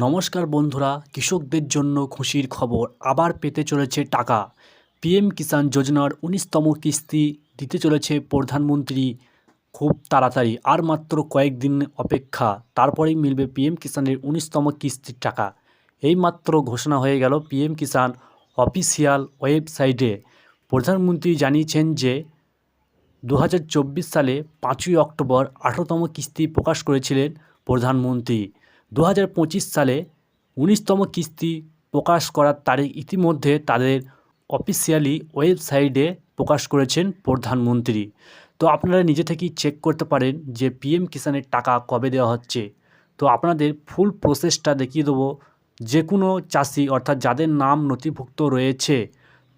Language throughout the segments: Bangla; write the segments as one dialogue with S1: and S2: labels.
S1: নমস্কার বন্ধুরা, কৃষকদের জন্য খুশির খবর আবার পেতে চলেছে টাকা। পিএম কিষাণ যোজনার উনিশতম কিস্তি দিতে চলেছে প্রধানমন্ত্রী। খুব তাড়াতাড়ি, আর মাত্র কয়েকদিন অপেক্ষা, তারপরেই মিলবে পিএম কিষাণের উনিশতম কিস্তির টাকা। এই মাত্র ঘোষণা হয়ে গেল পিএম কিষাণ অফিসিয়াল ওয়েবসাইটে। প্রধানমন্ত্রী জানিয়েছেন যে দু হাজার চব্বিশ সালে পাঁচই অক্টোবর আঠারোতম কিস্তি প্রকাশ করেছিলেন প্রধানমন্ত্রী। দু হাজার পঁচিশ সালে উনিশতম কিস্তি প্রকাশ করার তারিখ ইতিমধ্যে তাদের অফিসিয়ালি ওয়েবসাইটে প্রকাশ করেছেন প্রধানমন্ত্রী। তো আপনারা নিজে থেকেই চেক করতে পারেন যে পিএম কিষাণের টাকা কবে দেওয়া হচ্ছে। তো আপনাদের ফুল প্রসেসটা দেখিয়ে দেবো। যে কোনো চাষি অর্থাৎ যাদের নাম নথিভুক্ত রয়েছে,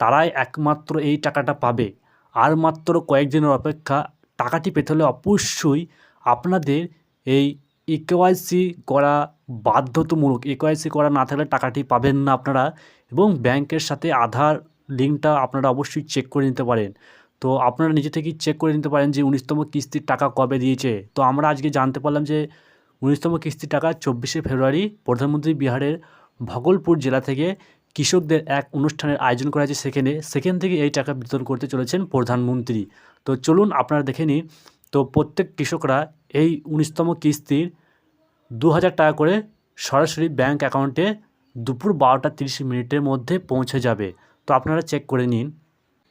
S1: তারাই একমাত্র এই টাকাটা পাবে। আর মাত্র কয়েকদিনের অপেক্ষা টাকাটি পেতে হলে অবশ্যই আপনাদের এই ইকেওয়াইসি করা বাধ্যতামূলক ইকেওয়াইসি করা না থাকলে টাকাটি পাবেন না আপনারা এবং ব্যাংকের সাথে আধার লিঙ্কটা আপনারা অবশ্যই চেক করে নিতে পারেন। তো আপনারা নিজে থেকেই চেক করে নিতে পারেন যে উনিশতম কিস্তির টাকা কবে দিয়েছে। তো আমরা আজকে জানতে পারলাম যে উনিশতম কিস্তির টাকা চব্বিশে ফেব্রুয়ারি প্রধানমন্ত্রী বিহারের ভগলপুর জেলা থেকে কৃষকদের এক অনুষ্ঠানের আয়োজন করা হয়েছে। সেখানে, সেখান থেকে এই টাকা বিতরণ করতে চলেছেন প্রধানমন্ত্রী। তো চলুন আপনারা দেখে নিন তো প্রত্যেক কৃষকরা এই উনিশতম কিস্তির দু হাজার টাকা করে সরাসরি ব্যাঙ্ক অ্যাকাউন্টে দুপুর বারোটা তিরিশ মিনিটের মধ্যে পৌঁছে যাবে। তো আপনারা চেক করে নিন।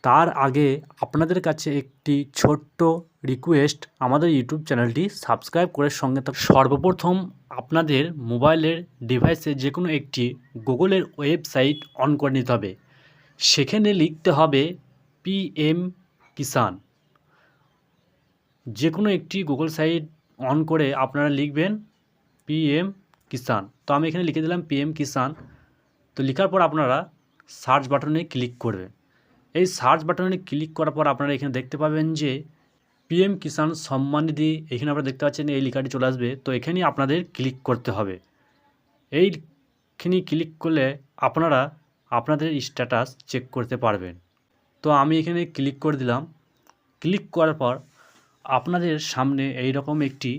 S1: তার আগে আপনাদের কাছে একটি ছোট্ট রিকোয়েস্ট আমাদের ইউটিউব চ্যানেলটি সাবস্ক্রাইব করে সঙ্গে থাক সর্বপ্রথম আপনাদের মোবাইলের ডিভাইসে যে কোনো একটি গুগলের ওয়েবসাইট অন করে নিতে হবে। সেখানে লিখতে হবে পিএম কিষান যে কোনো একটি গুগল সাইট অন করে আপনারা লিখবেন পিএম কিষাণ তো আমি এখানে লিখে দিলাম পিএম কিষাণ তো লেখার পর আপনারা সার্চ বাটনে ক্লিক করবেন। এই সার্চ বাটনে ক্লিক করার পর আপনারা এখানে দেখতে পাবেন যে পিএম কিষাণ সম্মান নিধি এখানে আপনারা দেখতে পাচ্ছেন এই লেখাটি চলে আসবে। তো এখানে আপনাদের ক্লিক করতে হবে। এইখানে ক্লিক করলে আপনারা আপনাদের স্ট্যাটাস চেক করতে পারবেন। তো আমি এখানে ক্লিক করে দিলাম। ক্লিক করার পর আপনাদের সামনে এই রকম একটি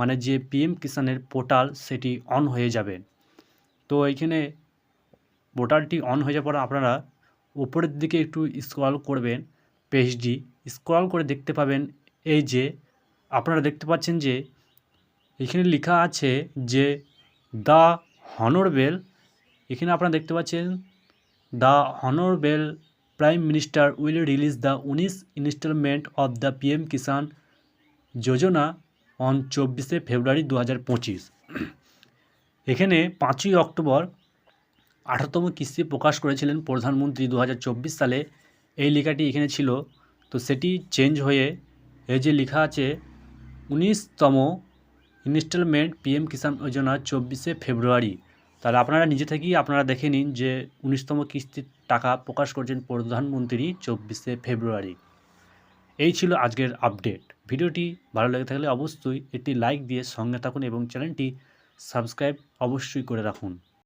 S1: মানে যে পিএম কিষাণের পোর্টাল সেটি অন হয়ে যাবে। তো এইখানে পোর্টালটি অন হয়ে যাওয়ার পর আপনারা উপরের দিকে একটু স্ক্রল করবেন পেজটি স্ক্রল করে দেখতে পাবেন এই যে আপনারা দেখতে পাচ্ছেন যে এখানে লেখা আছে যে দ্য হনরবেল, এখানে আপনারা দেখতে পাচ্ছেন the honourable prime minister will release the উনিশ instalment of the PM Kisan Yojana. On চব্বিশে ফেব্রুয়ারি দু হাজার পঁচিশ। এখানে পাঁচই অক্টোবর আঠারোতম কিস্তি প্রকাশ করেছিলেন প্রধানমন্ত্রী দু হাজার চব্বিশ সালে। এই লেখাটি এখানে ছিল। তো সেটি চেঞ্জ হয়ে এই যে লেখা আছে, উনিশতম ইনস্টলমেন্ট পিএম কিষাণ যোজনা চব্বিশে ফেব্রুয়ারি। তাহলে আপনারা নিজে থেকেই আপনারা দেখে নিন যে উনিশতম কিস্তির টাকা প্রকাশ করছেন প্রধানমন্ত্রী চব্বিশে ফেব্রুয়ারি। এই ছিল আজকের আপডেট। ভিডিওটি ভালো লেগে থাকলে অবশ্যই একটি লাইক দিয়ে সঙ্গে থাকুন এবং চ্যানেলটি সাবস্ক্রাইব অবশ্যই করে রাখুন।